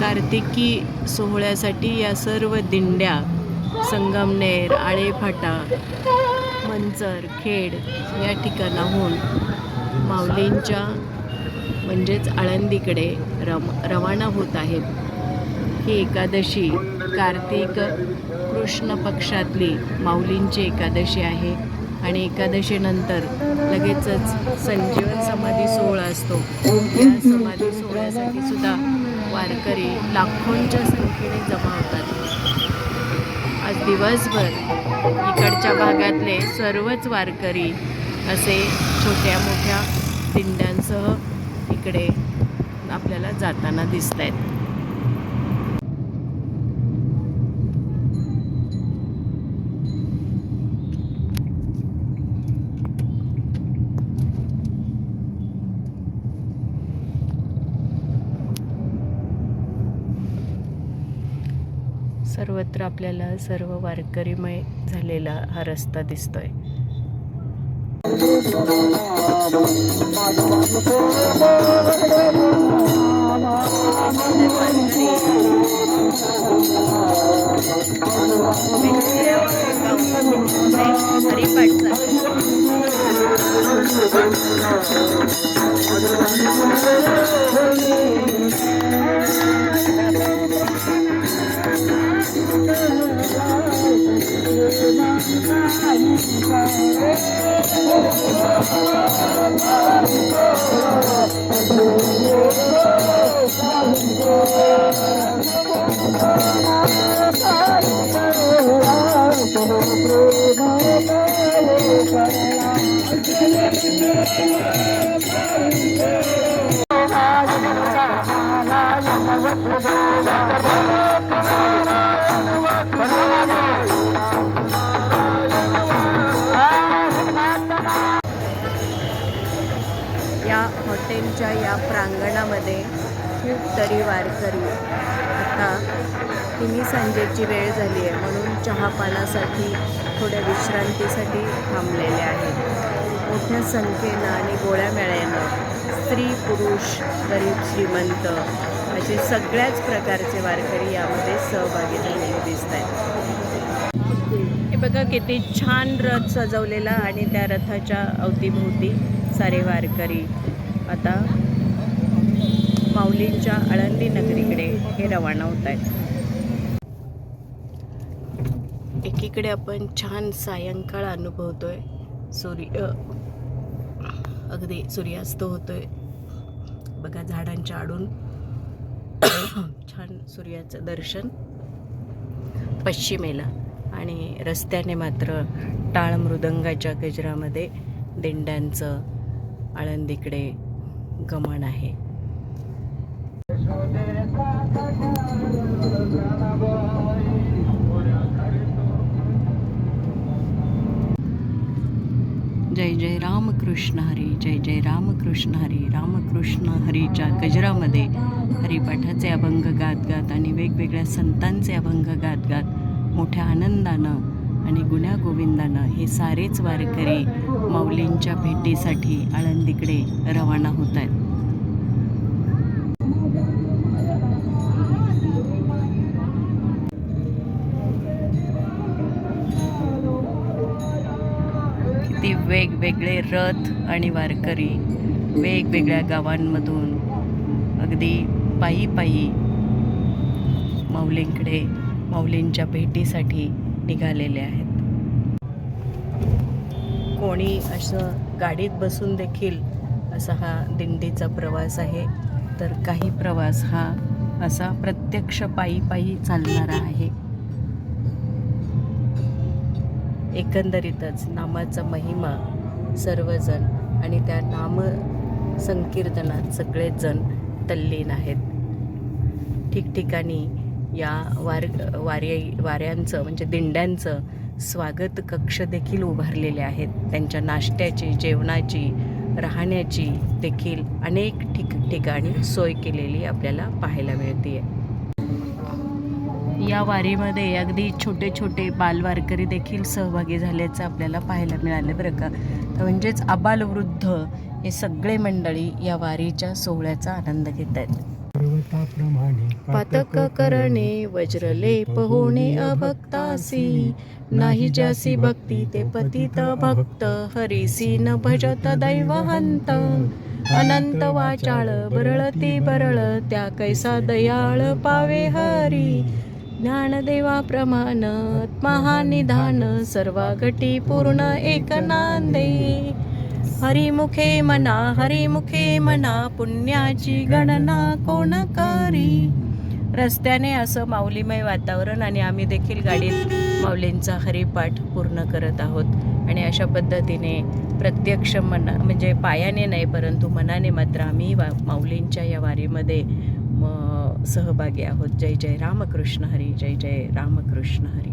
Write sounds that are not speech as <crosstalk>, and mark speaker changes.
Speaker 1: कार्तिकी सोहळ्यासाठी या सर्व दिंड्या संगमनेर आळेफाटा मंचर खेड या ठिकाणाहून माऊलींच्या म्हणजेच आळंदीकडे रम रवाना होत आहेत. ही एकादशी कार्तिक कृष्ण पक्षातली माऊलींची एकादशी आहे. आणि एकादशीनंतर लगेचच संजीवन समाधी सोहळा असतो. या समाधी सोहळ्यासाठी सुद्धा वारकरी लाखोंच्या संख्येने जमा होतात. आज दिवसभर इकडच्या भागातले सर्वच वारकरी असे छोट्या मोठ्या दिंड्यांसह इकडे आपल्याला जाताना दिसत आहेत सर्वत्र आपल्याला सर्व वारकरीमय झालेला हा रस्ता दिसतोय. या हॉटेलच्या या प्रांगणामध्ये खूप तरी वारकरी. आता तिन्ही संजेची वेळ झाली आहे म्हणून चहापानासाठी थोड्या विश्रांतीसाठी थांबलेले आहेत. मोठ्या संख्येनं आणि गोळ्या मेळ्यानं स्त्री पुरुष गरीब श्रीमंत असे सगळ्याच प्रकारचे वारकरी यामध्ये सहभागी झालेले दिसत आहेत. हे बघा किती छान रथ सजवलेला आणि त्या रथाच्या अवतीभोवती सारे वारकरी आता माऊलींच्या आळंदी नगरीकडे हे रवाना होत आहेत. एकीकडे आपण छान सायंकाळ अनुभवतोय. सूर्य अगदी सूर्यास्त होतोय. बघा झाडांच्या आडून. <coughs> छान सूर्याचं दर्शन. पश्चिमेला. आणि रस्त्याने मात्र टाळ मृदंगाच्या गजरामध्ये दिंड्यांचं आळंदीकडे गमन आहे. जय जय रामकृष्ण हरी जय जय रामकृष्ण हरी रामकृष्ण हरीच्या गजरामध्ये हरिपाठाचे अभंग गात गात आणि वेगवेगळ्या संतांचे अभंग गात गात मोठ्या आनंदानं आणि गुण्यागोविंदानं हे सारेच वारकरी माऊलींच्या भेटीसाठी आळंदीकडे रवाना होत आहेत. किती वेगवेगळे रथ आणि वारकरी वेगवेगळ्या गावांमधून अगदी पायी पायी माऊलींकडे माऊलींच्या भेटीसाठी निघालेले आहेत. कोणी असं गाडीत बसून देखील असा हा दिंडीचा प्रवास आहे तर काही प्रवास हा असा प्रत्यक्ष पायी पायी चालणारा आहे. एकंदरीतच नामाचा महिमा सर्वजण आणि त्या नाम संकीर्तनात सगळेच जण तल्लीन आहेत. ठिकठिकाणी या वार वार्या वाऱ्यांचं म्हणजे दिंड्यांचं स्वागत कक्ष देखील उभारलेले आहेत. त्यांच्या नाश्त्याची जेवणाची राहण्याची देखील अनेक ठिक ठिकाणी सोय केलेली आपल्याला पाहायला मिळते या वारीमध्ये अगदी छोटे छोटे बालवारकरी देखील सहभागी झाल्याचं आपल्याला पाहायला मिळालं बरं का. तर म्हणजेच आबालवृद्ध हे सगळे मंडळी या वारीच्या सोहळ्याचा आनंद घेत आहेत
Speaker 2: पर्वताप्रमाणे
Speaker 1: पातक करणे वज्रलेप होणे अभक्तासी. नाही ज्यासी भक्ती ते पतित भक्त. हरिसी न भजत दैवहंत. अनंत वाचाळ बरळती बरळ. त्या कैसा दयाळ पावे हरी. ज्ञानदेवाप्रमाण महानिधान. सर्वागटी पूर्ण एक नांदे. हरिमुखे मना हरिमुखे मना पुण्याची गणना कोण करी रस्त्याने असं माऊलीमय वातावरण आणि आम्ही देखील गाडीत माऊलींचा हरिपाठ पूर्ण करत आहोत. आणि अशा पद्धतीने प्रत्यक्ष मना म्हणजे पायाने नाही परंतु मनाने मात्र आम्ही वा माऊलींच्या या वारीमध्ये सहभागी आहोत. जय जय रामकृष्ण हरी जय जय रामकृष्ण हरी.